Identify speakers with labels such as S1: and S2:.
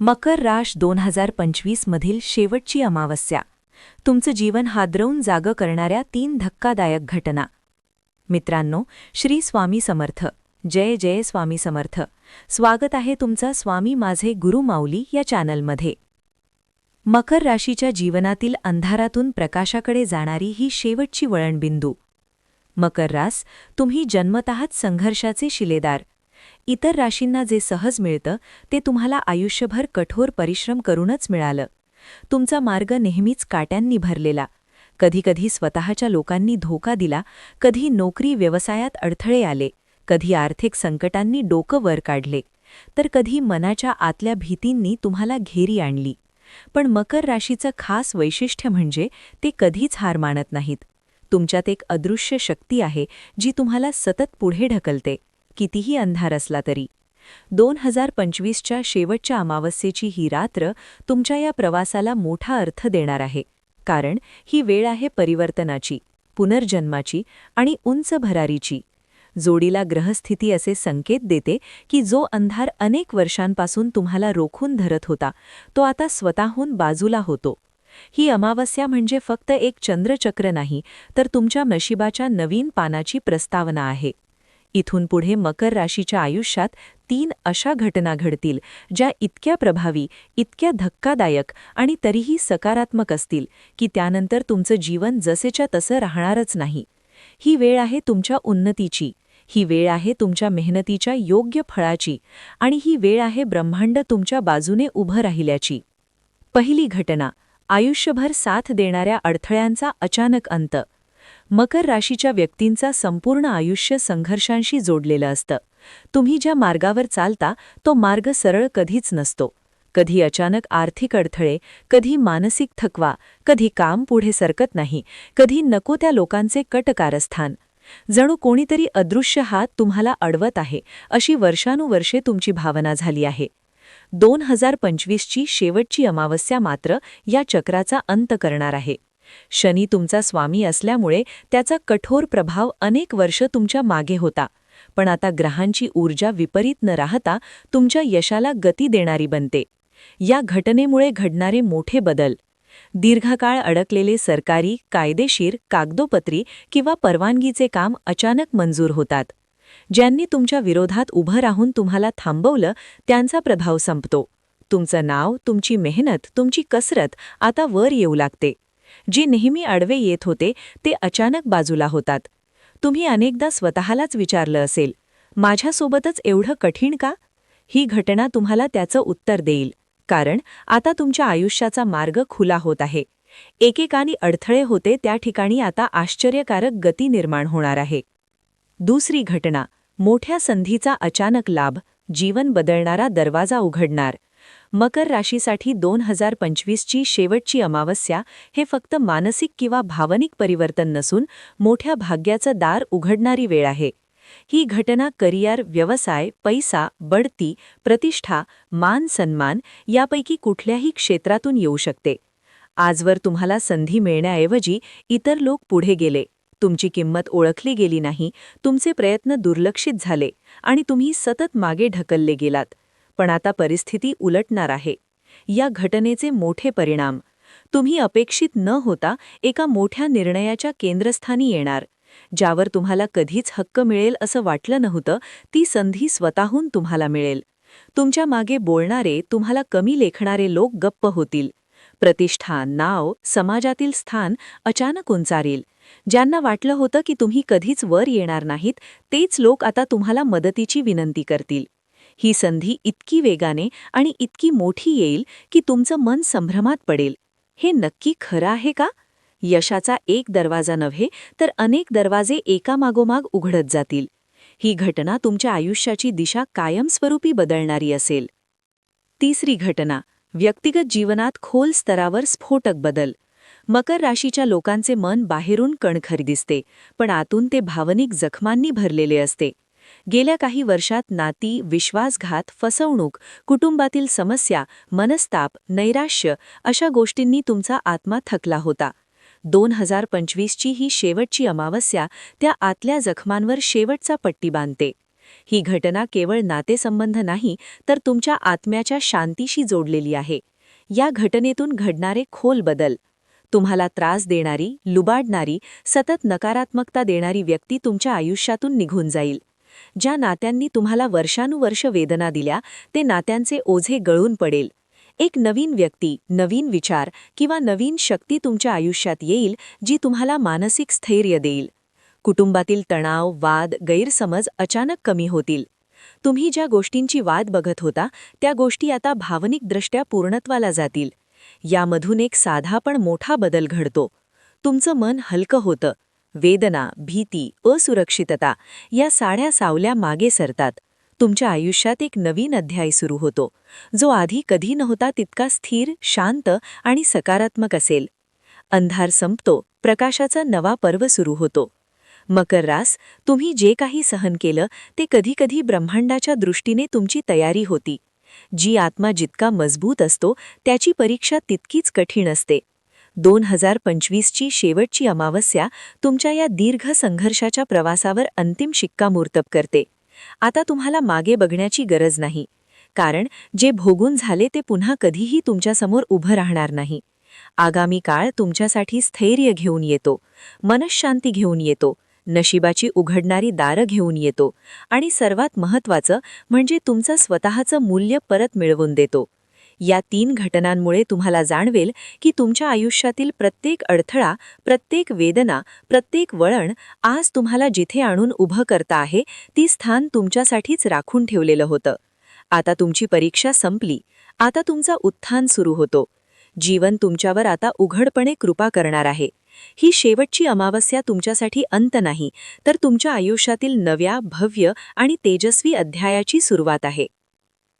S1: मकर राश दोन हजार पंचवीसमधील शेवटची अमावस्या. तुमचं जीवन हादरवून जागं करणाऱ्या तीन धक्कादायक घटना. मित्रांनो श्री स्वामी समर्थ. जय जय स्वामी समर्थ. स्वागत आहे तुमचा स्वामी माझे गुरु माऊली या चॅनलमध्ये. मकर राशीच्या जीवनातील अंधारातून प्रकाशाकडे जाणारी ही शेवटची वळणबिंदू. मकर रास तुम्ही जन्मतःच संघर्षाचे शिलेदार. इतर राशींना जे सहज मिळतं ते तुम्हाला आयुष्यभर कठोर परिश्रम करूनच मिळालं. तुमचा मार्ग नेहमीच काट्यांनी भरलेला. कधीकधी स्वतःच्या लोकांनी धोका दिला कधी नोकरी व्यवसायात अडथळे आले कधी आर्थिक संकटांनी डोकं वर काढले तर कधी मनाच्या आतल्या भीतींनी तुम्हाला घेरी आणली. पण मकर राशीचं खास वैशिष्ट्य म्हणजे ते कधीच हार मानत नाहीत. तुमच्यात एक अदृश्य शक्ती आहे जी तुम्हाला सतत पुढे ढकलते. कितीही अंधार असला तरी. दोन हजार पंचवीसच्या शेवटच्या अमावस्येची ही रात्र तुमच्या या प्रवासाला मोठा अर्थ देणार आहे. कारण ही वेळ आहे परिवर्तनाची पुनर्जन्माची आणि उंच भरारीची. जोडीला ग्रहस्थिती असे संकेत देते की जो अंधार अनेक वर्षांपासून तुम्हाला रोखून धरत होता तो आता स्वतःहून बाजूला होतो. ही अमावस्या म्हणजे फक्त एक चंद्रचक्र नाही तर तुमच्या नशिबाच्या नवीन पानाची प्रस्तावना आहे. इथून पुढे मकर राशीच्या आयुष्यात तीन अशा घटना घडतील ज्या इतक्या प्रभावी इतक्या धक्कादायक आणि तरीही सकारात्मक असतील की त्यानंतर तुमचं जीवन जसेच्या तसं राहणारच नाही. ही वेळ आहे तुमच्या उन्नतीची ही वेळ आहे तुमच्या मेहनतीच्या योग्य फळाची आणि ही वेळ आहे ब्रह्मांड तुमच्या बाजूने उभं राहिल्याची. पहिली घटना आयुष्यभर साथ देणाऱ्या अडथळ्यांचा अचानक अंत मकर राशीच्या व्यक्तींचा संपूर्ण आयुष्य संघर्षांशी जोडलेलं असतं. तुम्ही ज्या मार्गावर चालता तो मार्ग सरळ कधीच नसतो. कधी अचानक आर्थिक अडथळे कधी मानसिक थकवा कधी काम पुढे सरकत नाही कधी नको त्या लोकांचे कटकारस्थान. जणू कोणीतरी अदृश्य हात तुम्हाला अडवत आहे अशी वर्षानुवर्षे तुमची भावना झाली आहे. दोन हजार पंचवीसची शेवटची अमावस्या मात्र या चक्राचा अंत करणार आहे. शनी तुमचा स्वामी असल्यामुळे त्याचा कठोर प्रभाव अनेक वर्ष तुमच्या मागे होता. पण आता ग्रहांची ऊर्जा विपरीत न राहता तुमच्या यशाला गती देणारी बनते. या घटनेमुळे घडणारे मोठे बदल. दीर्घकाळ अडकलेले सरकारी कायदेशीर कागदोपत्री किंवा परवानगीचे काम अचानक मंजूर होतात. ज्यांनी तुमच्या विरोधात उभं राहून तुम्हाला थांबवलं त्यांचा प्रभाव संपतो. तुमचं नाव तुमची मेहनत तुमची कसरत आता वर येऊ लागते. जे नेहमी आडवे येत होते ते अचानक बाजूला होतात. तुम्ही अनेकदा स्वतःलाच विचारलं असेल माझ्यासोबतच एवढं कठीण का? ही घटना तुम्हाला त्याचं उत्तर देईल. कारण आता तुमच्या आयुष्याचा मार्ग खुला होत आहे. एकेकानी अडथळे होते त्या ठिकाणी आता आश्चर्यकारक गती निर्माण होणार आहे. दुसरी घटना मोठ्या संधीचा अचानक लाभ जीवन बदलणारा दरवाजा उघडणार. मकर राशीसाठी दोन हजार पंचवीसची शेवटची अमावस्या हे फक्त मानसिक किंवा भावनिक परिवर्तन नसून मोठ्या भाग्याचं दार उघडणारी वेळ आहे. ही घटना करिअर व्यवसाय पैसा बढती प्रतिष्ठा मान सन्मान यापैकी कुठल्याही क्षेत्रातून येऊ शकते. आजवर तुम्हाला संधी मिळण्याऐवजी इतर लोक पुढे गेले. तुमची किंमत ओळखली गेली नाही. तुमचे प्रयत्न दुर्लक्षित झाले आणि तुम्ही सतत मागे ढकलले गेलात. पण आता परिस्थिती उलटणार आहे. या घटनेचे मोठे परिणाम. तुम्ही अपेक्षित न होता एका मोठ्या निर्णयाच्या केंद्रस्थानी येणार. ज्यावर तुम्हाला कधीच हक्क मिळेल असं वाटलं नव्हतं ती संधी स्वतःहून तुम्हाला मिळेल. तुमच्या मागे बोलणारे तुम्हाला कमी लेखणारे लोक गप्प होतील. प्रतिष्ठा नाव समाजातील स्थान अचानक उंचारेल. ज्यांना वाटलं होतं की तुम्ही कधीच वर येणार नाहीत तेच लोक आता तुम्हाला मदतीची विनंती करतील. ही संधी इतकी वेगाने आणि इतकी मोठी येईल की तुमचं मन संभ्रमात पडेल. हे नक्की खरं आहे का? यशाचा एक दरवाजा नव्हे तर अनेक दरवाजे एकामागोमाग उघडत जातील. ही घटना तुमच्या आयुष्याची दिशा कायमस्वरूपी बदलणारी असेल. तिसरी घटना व्यक्तिगत जीवनात खोल स्तरावर स्फोटक बदल. मकर राशीच्या लोकांचे मन बाहेरून कणखरी दिसते पण आतून ते भावनिक जखमांनी भरलेले असते. गेल्या काही वर्षात नाती विश्वासघात फसवणूक कुटुंबातील समस्या मनस्ताप नैराश्य अशा गोष्टींनी तुमचा आत्मा थकला होता. दोन हजार पंचवीसची ही शेवटची अमावस्या त्या आतल्या जखमांवर शेवटचा पट्टी बांधते. ही घटना केवळ नातेसंबंध नाही तर तुमच्या आत्म्याच्या शांतीशी जोडलेली आहे. या घटनेतून घडणारे खोल बदल. तुम्हाला त्रास देणारी लुबाडणारी सतत नकारात्मकता देणारी व्यक्ती तुमच्या आयुष्यातून निघून जाईल. ज्या नात्यांनी तुम्हाला वर्षानुवर्ष वेदना दिल्या ते नात्यांचे ओझे गळून पडेल. एक नवीन व्यक्ती नवीन विचार किंवा नवीन शक्ती तुमच्या आयुष्यात येईल जी तुम्हाला मानसिक स्थैर्य देईल. कुटुंबातील तणाव वाद गैरसमज अचानक कमी होतील. तुम्ही ज्या गोष्टींची वाद बघत होता त्या गोष्टी आता भावनिकदृष्ट्या पूर्णत्वाला जातील. यामधून एक साधा पण मोठा बदल घडतो. तुमचं मन हलकं होतं. वेदना भीती असुरक्षितता या साड्या सावल्या मागे सरतात. तुमच्या आयुष्यात एक नवीन अध्याय सुरू होतो. जो आधी कधी नव्हता तितका स्थिर शांत आणि सकारात्मक असेल. अंधार संपतो प्रकाशाचा नवा पर्व सुरू होतो. मकर रास तुम्ही जे काही सहन केलं ते कधीकधी ब्रह्मांडाच्या दृष्टीने तुमची तयारी होती. जी आत्मा जितका मजबूत असतो त्याची परीक्षा तितकीच कठीण असते. दोन हजार पंचवीसची शेवटची अमावस्या तुमच्या या दीर्घ संघर्षाच्या प्रवासावर अंतिम शिक्कामोर्तब करते. आता तुम्हाला मागे बघण्याची गरज नाही. कारण जे भोगून झाले ते पुन्हा कधीही तुमच्यासमोर उभं राहणार नाही. आगामी काळ तुमच्यासाठी स्थैर्य घेऊन येतो. मनशांती घेऊन येतो. नशिबाची उघडणारी दारं घेऊन येतो. आणि सर्वात महत्त्वाचं म्हणजे तुमचं स्वतःचं मूल्य परत मिळवून देतो. या तीन घटनांमुळे तुम्हाला जाणवेल की तुमच्या आयुष्यातील प्रत्येक अडथळा प्रत्येक वेदना प्रत्येक वळण आज तुम्हाला जिथे आणून उभं करता आहे ती स्थान तुमच्यासाठीच राखून ठेवलेलं होतं. आता तुमची परीक्षा संपली. आता तुमचा उत्थान सुरू होतो. जीवन तुमच्यावर आता उघडपणे कृपा करणार आहे. ही शेवटची अमावस्या तुमच्यासाठी अंत नाही तर तुमच्या आयुष्यातील नव्या भव्य आणि तेजस्वी अध्यायाची सुरुवात आहे.